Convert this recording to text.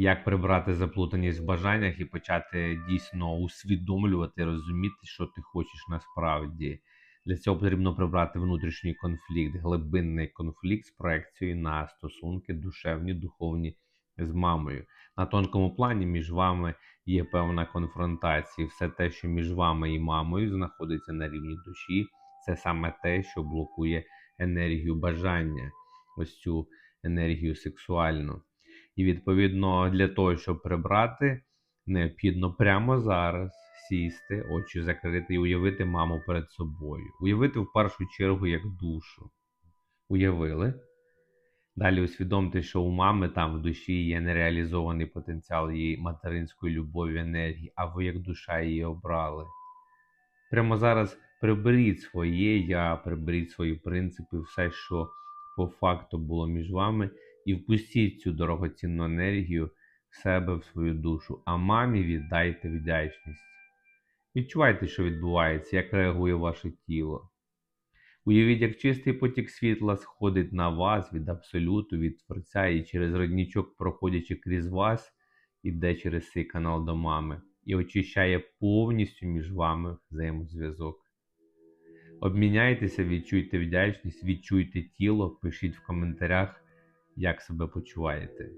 як прибрати заплутаність в бажаннях і почати дійсно усвідомлювати, розуміти, що ти хочеш насправді. Для цього потрібно прибрати внутрішній конфлікт, глибинний конфлікт з проекцією на стосунки душевні, духовні з мамою. На тонкому плані між вами є певна конфронтація. Все те, що між вами і мамою знаходиться на рівні душі, це саме те, що блокує енергію бажання, ось цю енергію сексуальну. І відповідно для того, щоб прибрати, необхідно прямо зараз сісти, очі закрити і уявити маму перед собою. Уявити в першу чергу як душу. Уявили? Далі усвідомте, що у мами там в душі є нереалізований потенціал її материнської любові, енергії, а ви як душа її обрали. Прямо зараз приберіть своє я, приберіть свої принципи, все, що по факту було між вами, і впустіть цю дорогоцінну енергію в себе, в свою душу, а мамі віддайте вдячність. Відчувайте, що відбувається, як реагує ваше тіло. Уявіть, як чистий потік світла сходить на вас від абсолюту, від Творця, і через роднічок, проходячи крізь вас, іде через цей канал до мами і очищає повністю між вами взаємозв'язок. Обміняйтеся, відчуйте вдячність, відчуйте тіло, пишіть в коментарях, як себе почуваєте.